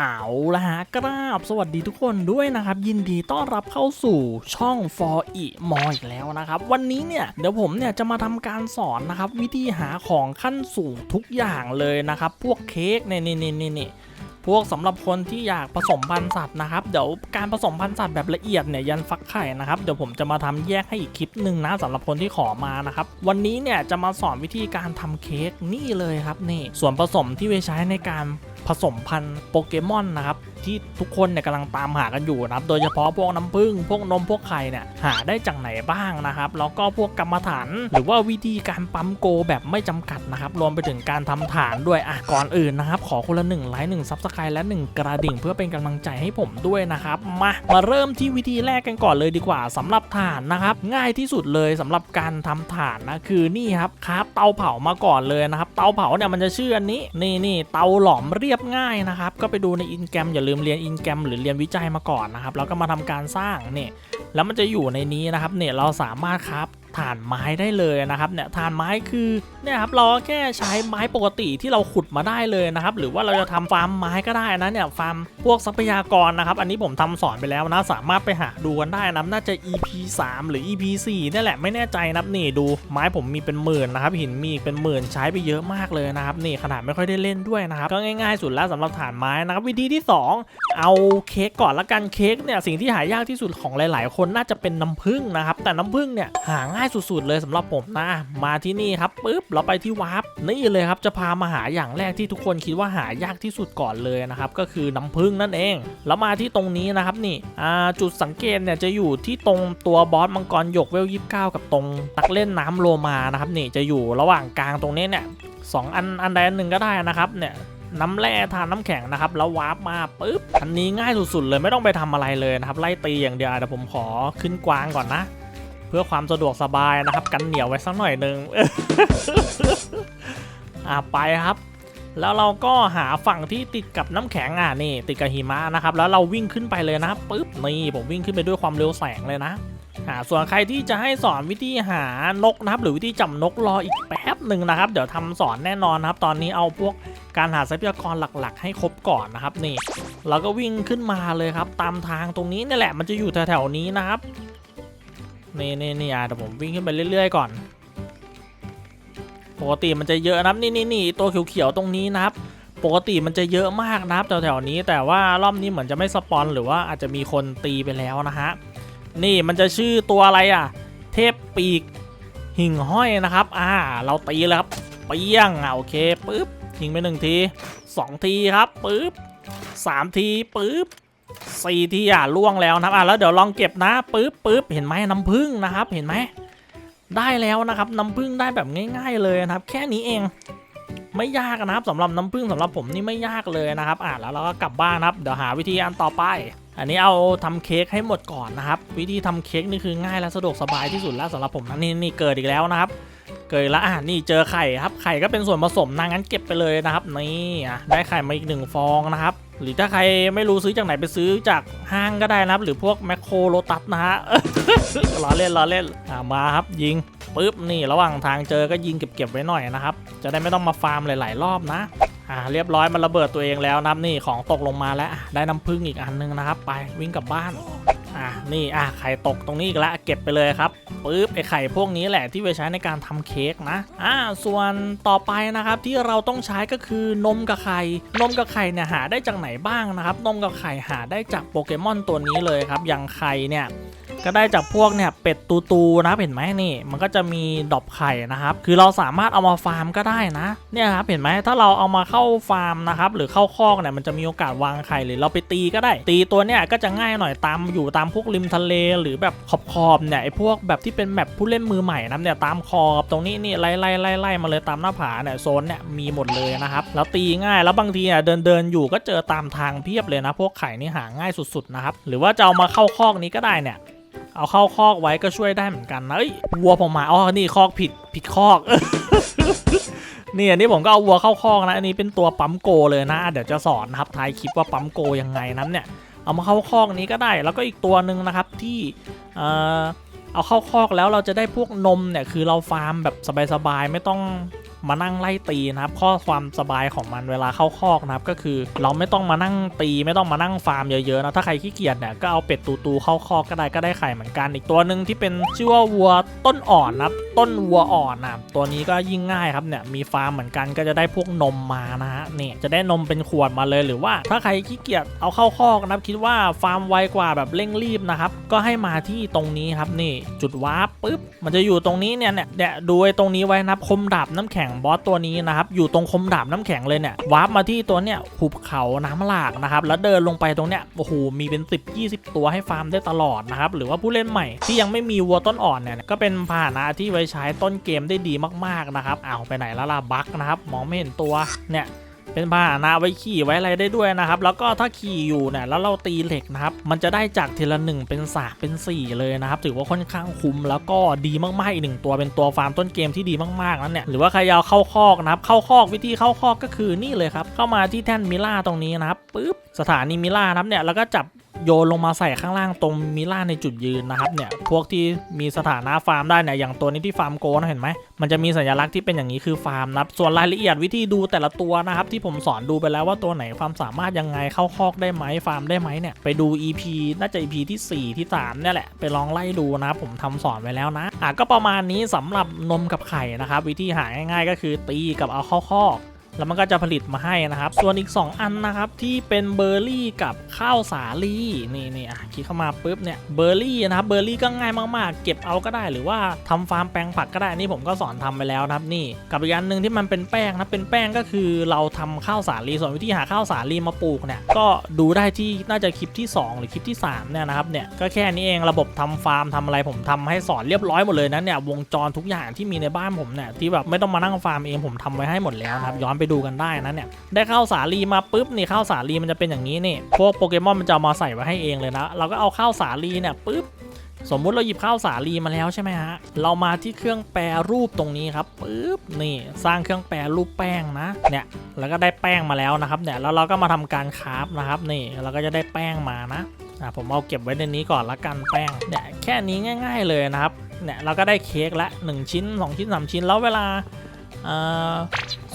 เอาละฮะกราบสวัสดีทุกคนด้วยนะครับ ยินดีต้อนรับเข้าสู่ช่อง for e m o อีกแล้วนะครับ วันนี้เนี่ยเดี๋ยวผมเนี่ยจะมาทำการสอนนะครับ วิธีหาของขั้นสูงทุกอย่างเลยนะครับ พวกเค้กเนี่ยนี่นี่นี่นี่พวกสำหรับคนที่อยากผสมพันธุ์สัตว์นะครับ เดี๋ยวการผสมพันธุ์สัตว์แบบละเอียดเนี่ยยันฟักไข่นะครับเดี๋ยวผมจะมาทำแยกให้อีกคลิปหนึ่งนะสำหรับคนที่ขอมานะครับ วันนี้เนี่ยจะมาสอนวิธีการทำเค้กนี่เลยครับนี่ส่วนผสมที่ไว้ใช้ในการ ผสมพันธุ์โปเกมอนนะครับที่ทุกคนเนี่ยกำลังตามหากันอยู่นะครับโดยเฉพาะพวกน้ำผึ้งพวกนมพวกไข่เนี่ยหาได้จากไหนบ้างนะครับแล้วก็พวกกรรมฐาน หรือว่าวิธีการปั๊มโกแบบไม่จำกัดนะครับรวมไปถึงการทำฐานด้วยอะก่อนอื่นนะครับขอคนละหนึ่งไลค์หนึ่งซับสไครต์และหนึ่งกระดิ่งเพื่อเป็นกำลังใจให้ผมด้วยนะครับมามาเริ่มที่วิธีแรกกันก่อนเลยดีกว่าสำหรับฐานนะครับง่ายที่สุดเลยสำหรับการทำฐานนะคือนี่ครับครับเตาเผามาก่อนเลยนะครับเตาเผาเนี่ยมันจะชื่ออันนี้นี่นี่เตาหลอมเรียบง่ายนะครับ ก็ไปดูในอินแกรมอย่าลืมเรียนอินแกรมหรือเรียนวิจัยมาก่อนนะครับแล้วก็มาทำการสร้างเนี่ยแล้วมันจะอยู่ในนี้นะครับเนี่ยเราสามารถครับ ถ่านไม้ได้เลยนะครับเนี่ยถ่านไม้คือเนี่ยครับเราแค่ใช้ไม้ปกติที่เราขุดมาได้เลยนะครับหรือว่าเราจะทำฟาร์มไม้ก็ได้นะเนี่ยฟาร์มพวกทรัพยากรนะครับอันนี้ผมทำสอนไปแล้วนะสามารถไปหาดูกันได้นะน่าจะ EP 3 หรือ EP 4นี่แหละไม่แน่ใจนะนี่ดูไม้ผมมีเป็นหมื่นนะครับหินมีเป็นหมื่นใช้ไปเยอะมากเลยนะครับนี่ขนาดไม่ค่อยได้เล่นด้วยนะครับก็ง่ายๆสุดแล้วสำหรับฐานไม้นะครับวิธีที่สองเอาเค้กก่อนละกันเค้กเนี่ยสิ่งที่หายากที่สุดของหลาย ๆ คนน่าจะเป็นน้ำผึ้งนะครับ แต่น้ำผึ้งเนี่ยหาง่ายสุด ๆ เลยสำหรับผมนะ มาที่นี่ครับปุ๊บเราไปที่วาร์ปนี่เลยครับจะพามาหาอย่างแรกที่ทุกคนคิดว่าหายากที่สุดก่อนเลยนะครับก็คือน้ำผึ้งนั่นเอง แล้วมาที่ตรงนี้นะครับนี่จุดสังเกตเนี่ยจะอยู่ที่ตรงตัวบอสมังกรหยกเวลยีกับตรงตักเล่นน้ำโลมานะครับนี่จะอยู่ระหว่างกลางตรงนี้เนี่ยสองอันอันใดอันหนึ่งก็ได้นะครับเนี่ย น้ำแร่ทานน้ำแข็งนะครับแล้ววาร์ปมาปุ๊บอันนี้ง่ายสุดๆเลยไม่ต้องไปทำอะไรเลยนะครับไล่ตีอย่างเดียวเดี๋ยวผมขอขึ้นกวางก่อนนะ เพื่อความสะดวกสบายนะครับ กันเหนียวไว้สักหน่อยหนึ่งอะไปครับ แล้วเราก็หาฝั่งที่ติดกับน้ำแข็งอะนี่ ติดกับหิมะนะครับ แล้วเราวิ่งขึ้นไปเลยนะปุ๊บนี่ผมวิ่งขึ้นไปด้วยความเร็วแสงเลยนะอ่าส่วนใครที่จะให้สอนวิธีหานกนะครับ หรือวิธีจับนกรออีกแป๊บหนึ่งนะครับ เดี๋ยวทำสอนแน่นอนครับ ตอนนี้เอาพวก การหาทรัพยากรหลักๆ ให้ครบก่อนนะครับนี่เราก็วิ่งขึ้นมาเลยครับ ตามทางตรงนี้นี่แหละมันจะอยู่แถวๆนี้นะครับนี่นี่นี่อะเดี๋ยวผมวิ่งขึ้นไปเรื่อย ๆ ก่อนปกติมันจะเยอะนะครับนี่นี่นี่ตัวเขียวๆตรงนี้นะครับ ปกติมันจะเยอะมากนะครับแถวๆนี้ แต่ว่ารอบนี้เหมือนจะไม่สปอนหรือว่าอาจจะมีคนตีไปแล้วนะฮะนี่มันจะชื่อตัวอะไรอะ เทพปีกหิ่งห้อยนะครับ อ่า เราตีแล้วครับเปี้ยงอะโอเคปึ๊บ ยิงไปหนึ่งทีสองทีครับปึ๊บสามทีปึ๊บสี่ทีอะล่วงแล้วนะครับอะแล้วเดี๋ยวลองเก็บนะปึ๊บปึ๊บเห็นไหมน้ำผึ้งนะครับ เห็นไหมได้แล้วนะครับน้ำผึ้งได้แบบง่าย ๆ เลยนะครับ แค่นี้เองไม่ยากนะครับสำหรับน้ำผึ้งสำหรับผมนี่ไม่ยากเลยนะครับอะแล้วเราก็กลับบ้านนะครับเดี๋ยวหาวิธีอันต่อไป อันนี้เอาทำเค้กให้หมดก่อนนะครับ วิธีทำเค้กนี่คือง่ายและสะดวกสบายที่สุดแล้วสำหรับผมนะนี่นี่เกิดอีกแล้วนะครับ เกิดอีกแล้วอะนี่เจอไข่ครับไข่ก็เป็นส่วนผสมนะงั้นเก็บไปเลยนะครับนี่อะได้ไข่มาอีกหนึ่งฟองนะครับหรือถ้าใครไม่รู้ซื้อจากไหนไปซื้อจากห้างก็ได้นะครับ หรือพวกแมคโครโลตัสนะฮะล้อเล่นล้อเล่นอะมาครับยิงปุ๊บนี่ระหว่างทางเจอก็ยิงเก็บๆไว้หน่อยนะครับ จะได้ไม่ต้องมาฟาร์มหลาย ๆ รอบนะอ่าเรียบร้อยมันระเบิดตัวเองแล้วนะครับนี่ของตกลงมาแล้วได้น้ำผึ้งอีกอันนึงนะครับ ไปวิ่งกลับบ้าน อะนี่อะไข่ตกตรงนี้อีกละเก็บไปเลยครับปึ๊บไอไข่พวกนี้แหละที่ไปใช้ในการทำเค้กนะอ่าส่วนต่อไปนะครับที่เราต้องใช้ก็คือนมกับไข่นมกับไข่เนี่ยหาได้จากไหนบ้างนะครับนมกับไข่หาได้จากโปเกมอนตัวนี้เลยครับอย่างไข่เนี่ย ก็ได้จากพวกเนี่ยเป็ดตูตูนะเห็นไหมนี่ มันก็จะมีดอกไข่นะครับ คือเราสามารถเอามาฟาร์มก็ได้นะเนี่ยครับเห็นไหมถ้าเราเอามาเข้าฟาร์มนะครับหรือเข้าคอกเนี่ยมันจะมีโอกาสวางไข่หรือเราไปตีก็ได้ ตีตัวเนี่ยก็จะง่ายหน่อยตามอยู่ตามพวกริมทะเลหรือแบบขอบขอบเนี่ยไอ้พวกแบบที่เป็นแบบผู้เล่นมือใหม่นะเนี่ยตามขอบตรงนี้นี่ไล่ไล่ไล่ไล่มาเลยตามหน้าผาเนี่ยโซนเนี่ยมีหมดเลยนะครับแล้วตีง่ายแล้วบางทีเนี่ยเดินเดินอยู่ก็เจอตามทางเพียบเลยนะ พวกไข่นี่หาง่ายสุดๆนะครับหรือว่าจะเอามาเข้าคอกนี้ก็ได้เนี่ย เอาเข้าคอกไว้ก็ช่วยได้เหมือนกันนะเอ้ยวัวผมมาอ๋อนี่คอกผิดผิดคอกนี่อันนี้ผมก็เอาวัวเข้าคอกนะอันนี้เป็นตัวปั๊มโกเลยนะ เดี๋ยวจะสอนนะครับท้ายคลิปว่าปั๊มโกยังไงนั้นเนี่ยเอามาเข้าคอกนี้ก็ได้ แล้วก็อีกตัวหนึ่งนะครับที่เอ่อเอาเข้าคอกแล้วเราจะได้พวกนมเนี่ยคือเราฟาร์มแบบสบายๆไม่ต้อง มานั่งไล่ตีนะครับ ข้อความสบายของมันเวลาเข้าคอกนะครับ ก็คือเราไม่ต้องมานั่งตีไม่ต้องมานั่งฟาร์มเยอะๆนะถ้าใครขี้เกียจเนี่ยก็เอาเป็ดตูๆเข้าคอกก็ได้ก็ได้ไข่เหมือนกัน อีกตัวหนึ่งที่เป็นชื่อว่าวัวต้นอ่อนนะครับต้นวัวอ่อนนะตัวนี้ก็ยิ่งง่ายครับเนี่ยมีฟาร์มเหมือนกันก็จะได้พวกนมมานะฮะนี่จะได้นมเป็นขวดมาเลยหรือว่า ถ้าใครขี้เกียจเอาเข้าคอกนะครับคิดว่าฟาร์มไวกว่าแบบเร่งรีบนะครับก็ให้มาที่ตรงนี้ครับนี่จุดวาร์ปปุ๊บมันจะอยู่ตรงนี้เนี่ยเนี่ยดูไอ้ตรงนี้ไว้นะครับคมดาบน้ำแข็งบอสตัวนี้นะครับอยู่ตรงคมดาบน้ำแข็งเลยเนี่ยวาร์ปมาที่ตัวเนี่ยหุบเขาน้ำหลากนะครับแล้วเดินลงไปตรงเนี้ยโอ้โหมีเป็น 10 20 ตัวให้ฟาร์มได้ตลอดนะครับหรือว่าผู้เล่นใหม่ที่ยังไม่มีวัวต้นอ่อนเนี่ยก็เป็นพาหนะที่ไว้ใช้ต้นเกมได้ดีมากๆนะครับอ้าวไปไหนแล้วล่ะบั๊กนะครับมองไม่เห็นตัวเนี่ย เป็นพาหนะไว้ขี่ไว้อะไรได้ด้วยนะครับ แล้วก็ถ้าขี่อยู่เนี่ยแล้วเราตีเหล็กนะครับ มันจะได้จากทีละหนึ่งเป็นสามเป็น 4 เลยนะครับ ถือว่าค่อนข้างคุ้มแล้วก็ดีมากๆอีกหนึ่งตัวเป็นตัวฟาร์มต้นเกมที่ดีมากๆนั่นเนี่ยหรือว่าใครอยากเข้าคอกนะครับ เข้าคอกวิธีเข้าคอกก็คือนี่เลยครับ เข้ามาที่แท่นมิล่าตรงนี้นะครับปุ๊บสถานีมิล่านะครับเนี่ยแล้วก็จับ โยนลงมาใส่ข้างล่างตรงมิล่าในจุดยืนนะครับเนี่ยพวกที่มีสถานะฟาร์มได้เนี่ยอย่างตัวนี้ที่ฟาร์มโกนะเห็นไหมมันจะมีสัญลักษณ์ที่เป็นอย่างนี้คือฟาร์มนะครับส่วนรายละเอียดวิธีดูแต่ละตัวนะครับที่ผมสอนดูไปแล้วว่าตัวไหนความสามารถยังไงเข้าคอกได้ไหมฟาร์มได้ไหมเนี่ยไปดู EP น่าจะ EP ที่ 4 ที่3เนี่ยแหละไปลองไล่ดูนะผมทำสอนไว้แล้วนะอะก็ประมาณนี้สำหรับนมกับไข่นะครับวิธีหาง่ายๆก็คือตีกับเอาเข้าคอก แล้วมันก็จะผลิตมาให้นะครับ ส่วนอีก 2 อันนะครับที่เป็นเบอร์รี่กับข้าวสาลีนี่นี่อะคลิกเข้ามาปุ๊บเนี่ยเบอร์รี่นะครับเบอร์รี่ก็ง่ายมากๆ เก็บเอาก็ได้หรือว่าทำฟาร์มแปลงผักก็ได้นี่ผมก็สอนทำไปแล้วนะครับนี่กับอีกอันหนึ่งที่มันเป็นแป้งนะเป็นแป้งก็คือเราทำข้าวสาลีส่วนวิธีหาข้าวสาลีมาปลูกเนี่ยก็ดูได้ที่น่าจะคลิปที่ 2 หรือคลิปที่3เนี่ยนะครับเนี่ยก็แค่นี้เองระบบทำฟาร์มทำอะไรผมทำให้สอนเรียบร้อยหมดเลยนะเนี่ยวงจรทุกอย่างที่มีในบ้านผมเนี่ยที่แบบไม่ต้องมานั่งฟาร์มเองผมทำไว้ให้หมดแล้วนะครับย้อนไปดูกันได้นะเนี่ยได้ข้าวสาลีมาปุ๊บนี่ข้าวสาลีมันจะเป็นอย่างนี้นี่พวกโปเกมอนมันจะเอามาใส่ไว้ให้เองเลยนะ เราก็เอาข้าวสาลีเนี่ยปุ๊บสมมุติเราหยิบข้าวสาลีมาแล้วใช่ไหมฮะ เรามาที่เครื่องแปรรูปตรงนี้ครับปุ๊บนี่สร้างเครื่องแปรรูปแป้งนะเนี่ยแล้วก็ได้แป้งมาแล้วนะครับเนี่ยแล้วเราก็มาทำการคราฟนะครับนี่เราก็จะได้แป้งมานะอะผมเอาเก็บไว้ในนี้ก่อนละกันแป้งเนี่ยแค่นี้ง่าย ๆเลยนะครับเนี่ยเราก็ได้เค้กละ 1 ชิ้น 2 ชิ้น 3 ชิ้นแล้วเวลา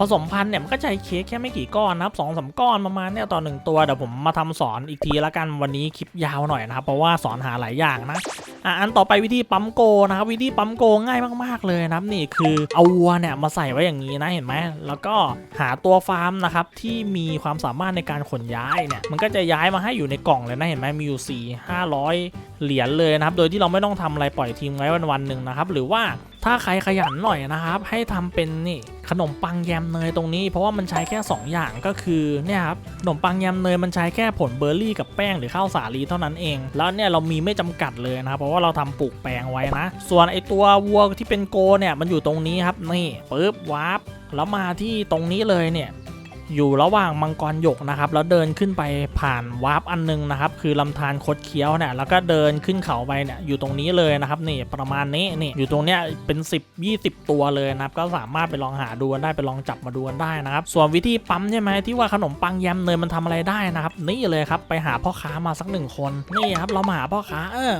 ผสมพันธุ์เนี่ยมันก็จะใช้เค้กแค่ไม่กี่ก้อนนะครับสองสามก้อนประมาณเนี่ยต่อหนึ่งตัวเดี๋ยวผมมาทำสอนอีกทีละกันวันนี้คลิปยาวหน่อยนะครับเพราะว่าสอนหาหลายอย่างนะอะอันต่อไปวิธีปั๊มโกนะครับวิธีปั๊มโกง่ายมากๆเลยนะครับนี่คือเอาวัวเนี่ยมาใส่ไว้อย่างนี้นะเห็นไหมแล้วก็หาตัวฟาร์มนะครับที่มีความสามารถในการขนย้ายเนี่ยมันก็จะย้ายมาให้อยู่ในกล่องเลยนะเห็นไหมมีอยู่4 500 เหรียญเลยนะครับโดยที่เราไม่ต้องทำอะไรปล่อยทิ้งไว้วันๆหนึ่งนะครับหรือว่า ถ้าใครขยันหน่อยนะครับ ให้ทำเป็นนี่ขนมปังแยมเนยตรงนี้ เพราะว่ามันใช้แค่ 2 อย่างก็คือเนี่ยครับขนมปังแยมเนยมันใช้แค่ผลเบอร์รี่กับแป้งหรือข้าวสาลีเท่านั้นเอง แล้วเนี่ยเรามีไม่จำกัดเลยนะครับเพราะว่าเราทำปลูกแปลงไว้นะ ส่วนไอตัววัวที่เป็นโกเนี่ยมันอยู่ตรงนี้ครับนี่ปึ๊บวาร์ปแล้วมาที่ตรงนี้เลยเนี่ย อยู่ระหว่างมังกรหยกนะครับ แล้วเดินขึ้นไปผ่านวาร์ปอันนึงนะครับ คือลำธารคดเคี้ยวเนี่ยแล้วก็เดินขึ้นเขาไปเนี่ยอยู่ตรงนี้เลยนะครับนี่ประมาณนี้นี่อยู่ตรงเนี้ยเป็น 10 20 ตัวเลยนะครับก็สามารถไปลองหาดูกันได้ไปลองจับมาดูกันได้นะครับ ส่วนวิธีปั๊มใช่ไหมที่ว่าขนมปังแยมเนยมันทำอะไรได้นะครับนี่เลยครับไปหาพ่อค้ามาสักหนึ่งคนนี่ครับเรามาหาพ่อค้าเออ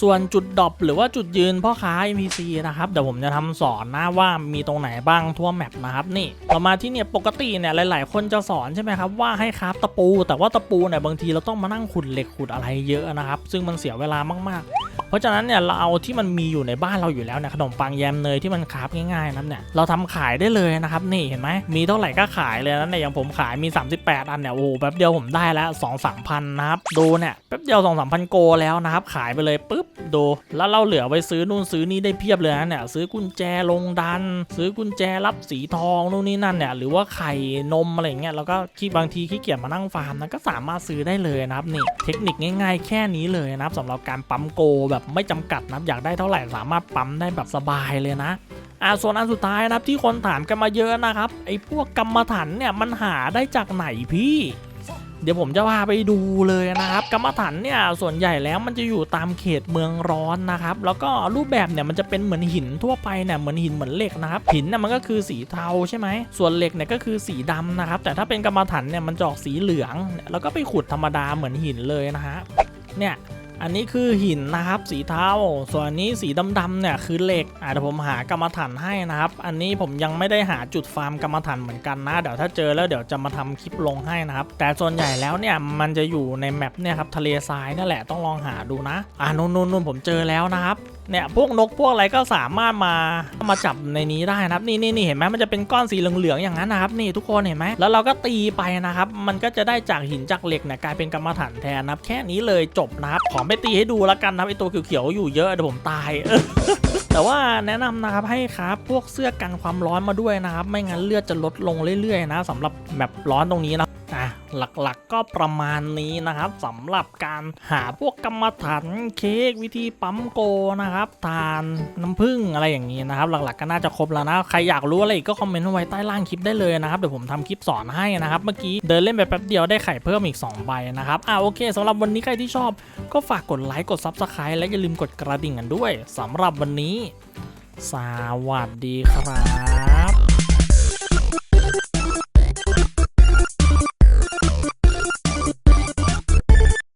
ส่วนจุดดรอปหรือว่าจุดยืนพ่อค้า NPC นะครับเดี๋ยวผมจะทำสอนนะว่ามีตรงไหนบ้างทั่วแมปนะครับนี่เรามาที่เนี่ยปกติเนี่ยหลายๆคนจะสอนใช่ไหมครับว่าให้คราฟตะปู แต่ว่าตะปูเนี่ยบางทีเราต้องมานั่งขุดเหล็กขุดอะไรเยอะนะครับ ซึ่งมันเสียเวลามากๆ เพราะฉะนั้นเนี่ยเราเอาที่มันมีอยู่ในบ้านเราอยู่แล้วเนี่ยขนมปังแยมเนยที่มันคราฟง่ายๆนั้นเนี่ยเราทำขายได้เลยนะครับนี่เห็นไหมมีเท่าไหร่ก็ขายเลยนะเนี่ยอย่างผมขายมี 38 อันเนี่ยโอ้โหแป๊บเดียวผมได้แล้ว2 3พันนะครับดูเนี่ยแป๊บเดียว2 3พันโกแล้วนะครับขายไปเลยปุ๊บดูแล้วเราเหลือไว้ซื้อนู่นซื้อนี่ได้เพียบเลยนะเนี่ยซื้อกุญแจลงดัน ซื้อกุญแจรับสีทองนู่นนี่นั่นเนี่ยหรือว่าไข่นมอะไรเงี้ยแล้วก็ขี้บางทีขี้เกียจมานั่งฟาร์มนะก็สามารถซื้อได้เลยนะครับนี่เทคนิคง่าย ๆ แค่นี้เลยนะครับสำหรับการปั๊มโกแบบไม่จำกัดนะอยากได้เท่าไหร่สามารถปั๊มได้แบบสบายเลยนะอ่าส่วนอันสุดท้ายนะครับที่คนถามกันมาเยอะนะครับไอ้พวกกรรมฐานเนี่ยมันหาได้จากไหนพี่ เดี๋ยวผมจะพาไปดูเลยนะครับกรรมฐานเนี่ยส่วนใหญ่แล้วมันจะอยู่ตามเขตเมืองร้อนนะครับ แล้วก็รูปแบบเนี่ยมันจะเป็นเหมือนหินทั่วไปเนี่ยเหมือนหินเหมือนเหล็กนะครับหินเนี่ยมันก็คือสีเทาใช่ไหมส่วนเหล็กเนี่ยก็คือสีดำนะครับ แต่ถ้าเป็นกรรมฐานเนี่ยมันจะออกสีเหลือง แล้วก็ไปขุดธรรมดาเหมือนหินเลยนะฮะเนี่ย อันนี้คือหินนะครับสีเทาส่วนอันนี้สีดำๆเนี่ยคือเหล็กอะเดี๋ยวผมหากรรมฐานให้นะครับ อันนี้ผมยังไม่ได้หาจุดฟาร์มกรรมฐานเหมือนกันนะ เดี๋ยวถ้าเจอแล้วเดี๋ยวจะมาทำคลิปลงให้นะครับ แต่ส่วนใหญ่แล้วเนี่ยมันจะอยู่ในแมปเนี่ยครับทะเลทรายนั่นแหละต้องลองหาดูนะ อ่านู่นๆผมเจอแล้วนะครับ เนี่ยพวกนกพวกอะไรก็สามารถมามาจับในนี้ได้นะครับนี่นี่นี่เห็นไหมมันจะเป็นก้อนสีเหลืองๆอย่างนั้นนะครับนี่ทุกคนเห็นไหมแล้วเราก็ตีไปนะครับ มันก็จะได้จากหินจากเหล็กเนี่ยกลายเป็นกรรมฐานแทนนะครับ แค่นี้เลยจบนะครับขอไม่ตีให้ดูแล้วกันนะไอตัวเขียวๆอยู่เยอะเดี๋ยวผมตายแต่ว่าแนะนำนะครับให้ครับพวกเสื้อกันความร้อนมาด้วยนะครับ ไม่งั้นเลือดจะลดลงเรื่อยๆนะสำหรับแบบร้อนตรงนี้นะ หลักๆก็ประมาณนี้นะครับสำหรับการหาพวกกรรมฐานเค้กวิธีปั๊มโกนะครับ ทานน้ำผึ้งอะไรอย่างนี้นะครับ หลักๆก็น่าจะครบแล้วนะ ใครอยากรู้อะไรอีกก็คอมเมนต์ไว้ใต้ล่างคลิปได้เลยนะครับ เดี๋ยวผมทำคลิปสอนให้นะครับ เมื่อกี้เดินเล่นไปแป๊บเดียวได้ไข่เพิ่มอีก 2 ใบนะครับอะโอเคสำหรับวันนี้ใครที่ชอบ ก็ฝากกดไลค์กด Subscribe และอย่าลืมกดกระดิ่งกันด้วยสำหรับวันนี้ สวัสดีครับ